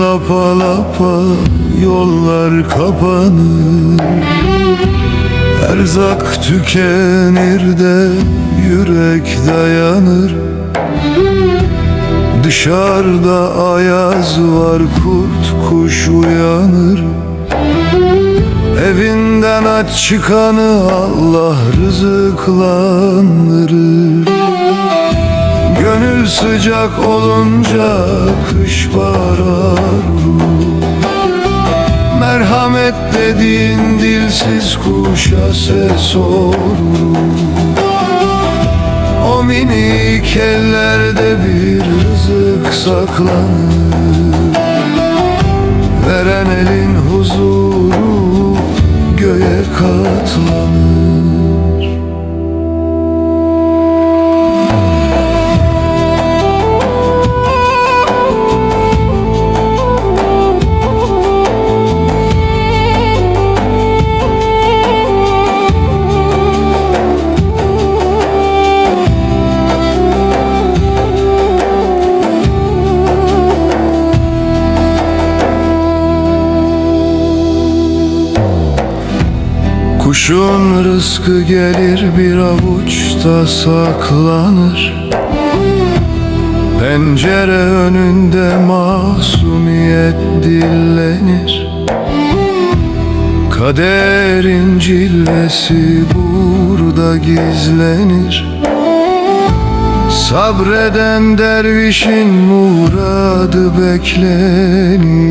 lapa lapa yollar kapanır. Erzak tükenir de yürek dayanır. Dışarıda ayaz var kurt kuş uyanır. Evinden aç çıkanı Allah rızıklandırır Sıcak olunca kış barar Merhamet dediğin dilsiz kuşa ses olur. O minik ellerde bir rızık saklanır. Veren elin huzuru göğe katlanır Kuşun rızkı gelir bir avuçta saklanır. Pencere önünde masumiyet dillenir. Kaderin cilvesi burada gizlenir. Sabreden dervişin muradı beklenir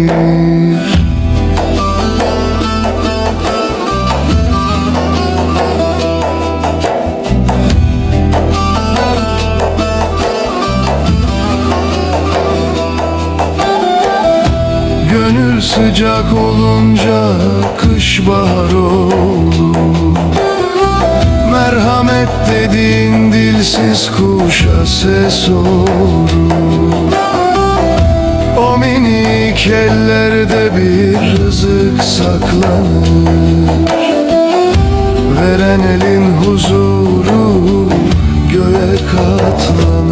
Sıcak olunca kış bahar olur. Merhamet dediğin dilsiz kuşa ses olur. O minik ellerde bir rızık saklanır. Veren elin huzuru göğe katlanır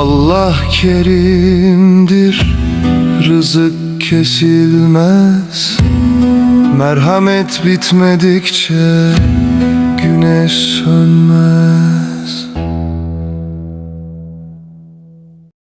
Allah kerimdir Rızık kesilmez. Merhamet bitmedikçe Güneş sönmez